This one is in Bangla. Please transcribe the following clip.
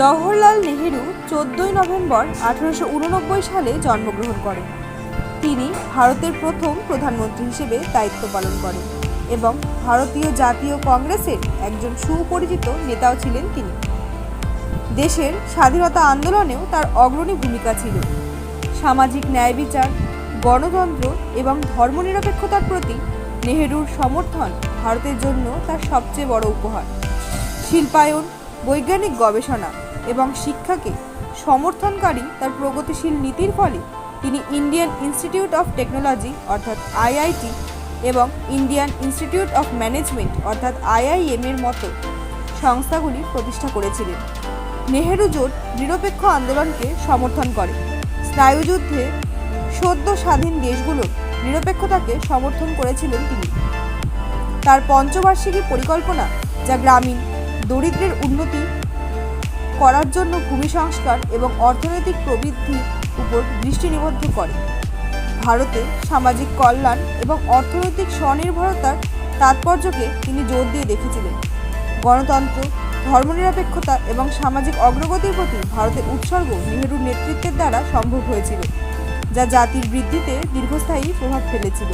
জওহরলাল নেহেরু চোদ্দই নভেম্বর আঠারোশো উননব্বই সালে জন্মগ্রহণ করেন। তিনি ভারতের প্রথম প্রধানমন্ত্রী হিসেবে দায়িত্ব পালন করেন এবং ভারতীয় জাতীয় কংগ্রেসের একজন সুপরিচিত নেতাও ছিলেন তিনি। দেশের স্বাধীনতা আন্দোলনেও তার অগ্রণী ভূমিকা ছিল। সামাজিক ন্যায় বিচার, গণতন্ত্র এবং ধর্মনিরপেক্ষতার প্রতি নেহেরুর সমর্থন ভারতের জন্য তার সবচেয়ে বড় উপহার। শিল্পায়ন, বৈজ্ঞানিক গবেষণা এবং শিক্ষাকে সমর্থনকারী তার প্রগতিশীল নীতির ফলে তিনি ইন্ডিয়ান ইনস্টিটিউট অফ টেকনোলজি অর্থাৎ আইআইটি এবং ইন্ডিয়ান ইনস্টিটিউট অফ ম্যানেজমেন্ট অর্থাৎ আইআইএম এর মতো সংস্থাগুলি প্রতিষ্ঠা করেছিলেন। নেহেরু জোট নিরপেক্ষ আন্দোলনকে সমর্থন করে। স্নায়ুযুদ্ধে সদ্য স্বাধীন দেশগুলোর নিরপেক্ষতাকে সমর্থন করেছিলেন তিনি। তার পঞ্চবার্ষিকী পরিকল্পনা যা গ্রামীণ, দরিদ্রের উন্নতি করার জন্য ভূমি সংস্কার এবং অর্থনৈতিক প্রবৃদ্ধির উপর দৃষ্টি নিবদ্ধ করে। ভারতে সামাজিক কল্যাণ এবং অর্থনৈতিক স্বনির্ভরতার তাৎপর্যকে তিনি জোর দিয়ে দেখেছিলেন। গণতন্ত্র, ধর্মনিরপেক্ষতা এবং সামাজিক অগ্রগতির প্রতি ভারতের উৎসর্গ নেহেরুর নেতৃত্বের দ্বারা সম্ভব হয়েছিল, যা জাতির বৃদ্ধিতে দীর্ঘস্থায়ী প্রভাব ফেলেছিল।